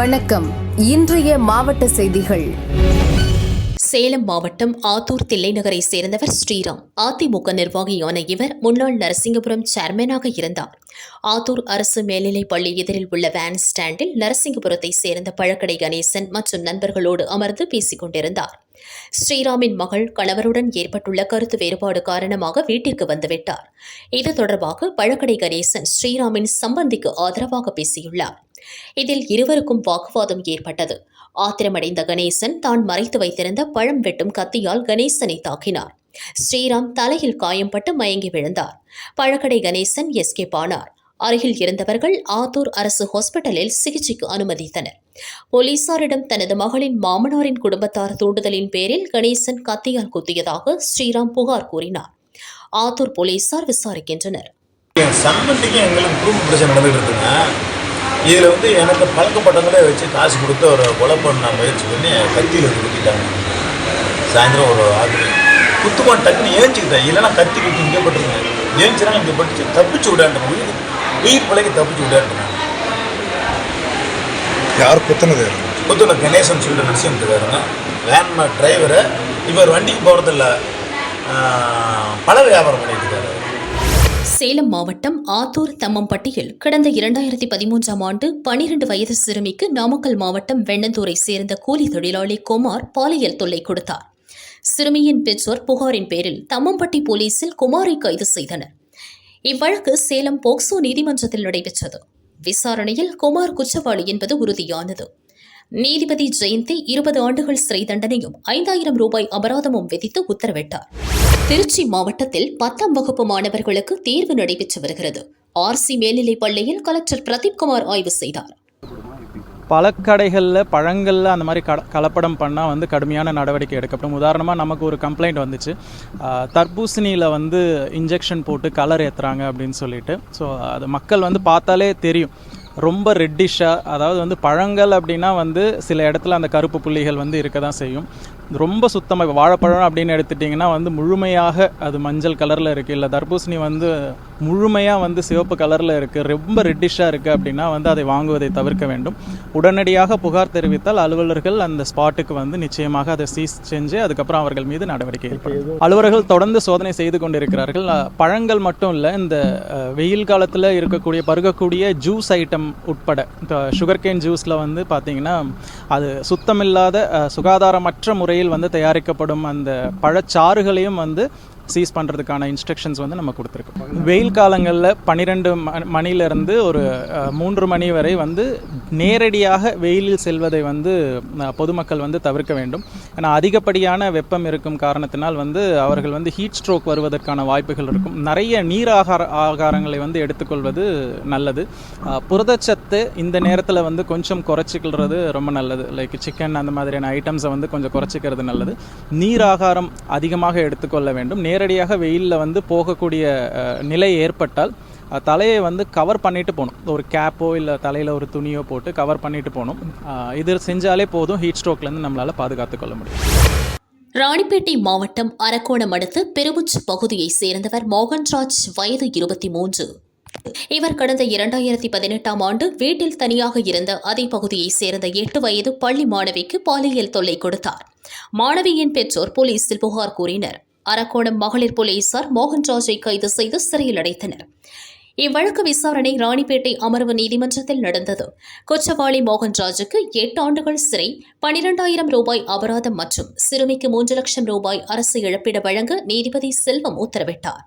வணக்கம். இன்றைய மாவட்ட செய்திகள். சேலம் மாவட்டம் ஆத்தூர் தில்லைநகரை சேர்ந்தவர் ஸ்ரீராம். அதிமுக நிர்வாகியான இவர் முன்னாள் நரசிங்கபுரம் சேர்மனாக இருந்தார். ஆத்தூர் அரசு மேல்நிலைப் பள்ளி எதிரில் உள்ள வேன் ஸ்டாண்டில் நரசிங்கபுரத்தை சேர்ந்த பழக்கடை கணேசன் மற்றும் நண்பர்களோடு அமர்ந்து பேசிக் கொண்டிருந்தார். ஸ்ரீராமின் மகள் கணவருடன் ஏற்பட்டுள்ள கருத்து வேறுபாடு காரணமாக வீட்டிற்கு வந்துவிட்டார். இது தொடர்பாக பழக்கடை கணேசன் ஸ்ரீராமின் சம்பந்திக்கு ஆதரவாக பேசியுள்ளார். இதில் இருவருக்கும் வாக்குவாதம் ஏற்பட்டது. ஆத்திரமடைந்த கணேசன் தான் மறைத்து வைத்திருந்த பழம் வெட்டும் கத்தியால் கணேசனை தாக்கினார். ஸ்ரீராம் தலையில் காயம்பட்டு மயங்கி விழுந்தார். பழக்கடை கணேசன் எஸ்கேப் ஆனார் அருகில் இருந்தவர்கள் ஆத்தூர் அரசு ஹாஸ்பிட்டலில் சிகிச்சைக்கு அனுமதித்தனர். போலீசாரிடம் தனது மகளின் மாமனாரின் குடும்பத்தார் தூண்டுதலின் பேரில் கணேசன் கத்தியால் குத்தியதாக ஸ்ரீராம் புகார் கூறினார். ஆத்தூர் போலீசார் விசாரிக்கின்றனர். என் எங்களுக்கு குடும்ப பிரச்சனை நடந்துகிட்டு இதில் வந்து எனக்கு பழக்கப்பட்டவங்களே வச்சு காசு கொடுத்து ஒரு கொலை பண்ண முயற்சி பண்ணி கத்தியில் வந்து குத்திட்டாங்க. சாயந்தரம் ஒரு ஆறு குத்துமான் டக்குன்னு ஏஞ்சிக்கிட்டேன். இல்லைன்னா கத்தி குத்தி இங்கே பட்டுருங்க ஏஞ்சினா இங்கே பட்டுச்சு. தப்பிச்சு விடாண்டேன் உயிர் உயிர் பிள்ளைக்கு தப்பிச்சு விடாண்டேன் யார் குத்துனது? புத்தூர்ல கணேசன் சொல்லிட்டு நரசிம்ட்டுக்காருங்க வேன் டிரைவரு இவர் வண்டிக்கு போகிறதில்ல பழ வியாபாரம் பண்ணிட்டு இருக்காரு. சேலம் மாவட்டம் ஆத்தூர் தம்மம்பட்டியில் கடந்த இரண்டாயிரத்தி பதிமூன்றாம் ஆண்டு பனிரெண்டு வயது சிறுமிக்கு நாமக்கல் மாவட்டம் வெண்ணந்தூரை சேர்ந்த கூலி தொழிலாளி குமார் பாலியல் தொல்லை கொடுத்தார். சிறுமியின் பெற்றோர் புகாரின் பேரில் தம்மம்பட்டி போலீசில் குமாரை கைது செய்தனர். இவ்வழக்கு சேலம் போக்சோ நீதிமன்றத்தில் நடைபெற்றது. விசாரணையில் குமார் குற்றவாளி என்பது உறுதியானது. நீதிபதி ஜெயந்தி இருபது ஆண்டுகள் சிறை தண்டனையும் ஐந்தாயிரம் ரூபாய் அபராதமும் விதித்து உத்தரவிட்டார். திருச்சி மாவட்டத்தில் பத்தாம் வகுப்பு மாணவர்களுக்கு தேர்வு நடைபெற்று வருகிறது. ஆர்சி மேல்நிலைப் பள்ளியில் கலெக்டர் பிரதீப்குமார் ஆய்வு செய்தார். பழக்கடைகளில் பழங்களில் அந்த மாதிரி கட கலப்படம் பண்ணால் வந்து கடுமையான நடவடிக்கை எடுக்கப்படும். உதாரணமாக நமக்கு ஒரு கம்ப்ளைண்ட் வந்துச்சு. தர்பூசணியில் வந்து இன்ஜெக்ஷன் போட்டு கலர் ஏற்றுறாங்க அப்படின்னு சொல்லிட்டு. ஸோ அது மக்கள் வந்து பார்த்தாலே தெரியும். ரொம்ப ரெட்டிஷாக அதாவது வந்து பழங்கள் அப்படின்னா வந்து சில இடத்துல அந்த கருப்பு புள்ளிகள் வந்து இருக்க தான் செய்யும். ரொம்ப சுத்தமாக வாழைப்பழம் அப்படின்னு எடுத்துட்டிங்கன்னா வந்து முழுமையாக அது மஞ்சள் கலரில் இருக்குது இல்லை தர்பூசணி வந்து முழுமையாக வந்து சிவப்பு கலரில் இருக்குது ரொம்ப ரெட்டிஷாக இருக்குது அப்படின்னா வந்து அதை வாங்குவதை தவிர்க்க வேண்டும். உடனடியாக புகார் தெரிவித்தால் அலுவலர்கள் அந்த ஸ்பாட்டுக்கு வந்து நிச்சயமாக அதை சீஸ் செஞ்சு அதுக்கப்புறம் அவர்கள் மீது நடவடிக்கை எடுப்பார்கள் அலுவலர்கள் தொடர்ந்து சோதனை செய்து கொண்டிருக்கிறார்கள். பழங்கள் மட்டும் இல்லை இந்த வெயில் காலத்தில் இருக்கக்கூடிய பருகக்கூடிய ஜூஸ் ஐட்டம் உட்பட. இந்த சுகர்கேன் ஜூஸில் வந்து பார்த்திங்கன்னா அது சுத்தமில்லாத சுகாதாரமற்ற முறையில் வந்து தயாரிக்கப்படும் அந்த பழச்சாறுகளையும் வந்து சீஸ் பண்ணுறதுக்கான இன்ஸ்ட்ரக்ஷன்ஸ் வந்து நம்ம கொடுத்துருக்கோம். வெயில் காலங்களில் பன்னிரெண்டு மணிலேருந்து ஒரு மூன்று மணி வரை வந்து நேரடியாக வெயிலில் செல்வதை வந்து பொதுமக்கள் வந்து தவிர்க்க வேண்டும். ஏன்னா அதிகப்படியான வெப்பம் இருக்கும் காரணத்தினால் வந்து அவர்கள் வந்து ஹீட் ஸ்ட்ரோக் வருவதற்கான வாய்ப்புகள் இருக்கும். நிறைய நீர் ஆகார ஆகாரங்களை வந்து எடுத்துக்கொள்வது நல்லது. புரதச்சத்து இந்த நேரத்தில் வந்து கொஞ்சம் குறைச்சிக்கிறது ரொம்ப நல்லது. லைக் சிக்கன் அந்த மாதிரியான ஐட்டம்ஸை வந்து கொஞ்சம் குறைச்சிக்கிறது நல்லது. நீர் ஆகாரம் அதிகமாக எடுத்துக்கொள்ள வேண்டும். நேரடியாக வெயிலில் வந்து போகக்கூடிய நிலை ஏற்பட்டால் தலையை வந்து கவர் பண்ணிட்டு போகணும். ஒரு கேப்போ இல்லை தலையில் ஒரு துணியோ போட்டு கவர் பண்ணிட்டு போகணும். இது செஞ்சாலே போதும் ஹீட் ஸ்ட்ரோக்லேருந்து நம்மளால் பாதுகாத்துக்கொள்ள முடியும். ராணிப்பேட்டை மாவட்டம் அரக்கோணம் அடுத்த பெருமுச்சு பகுதியைச் சேர்ந்தவர் மோகன்ராஜ் வயது இருபத்தி மூன்று இவர் கடந்த இரண்டாயிரத்தி பதினெட்டாம் ஆண்டு வீட்டில் தனியாக இருந்த அதே பகுதியைச் சேர்ந்த எட்டு வயது பள்ளி மாணவிக்கு பாலியல் தொல்லை கொடுத்தார். மாணவியின் பெற்றோர் போலீசில் புகார் கூறினர். அரக்கோணம் மகளிர் போலீசார் மோகன்ராஜை கைது செய்து சிறையில் அடைத்தனர். இவ்வழக்கு விசாரணை ராணிப்பேட்டை அமர்வு நீதிமன்றத்தில் நடந்தது. குற்றவாளி மோகன்ராஜுக்கு எட்டு ஆண்டுகள் சிறை பனிரெண்டாயிரம் ரூபாய் அபராதம் மற்றும் சிறுமிக்கு மூன்று லட்சம் ரூபாய் அரசு இழப்பீடு வழங்க நீதிபதி செல்வம் உத்தரவிட்டார்.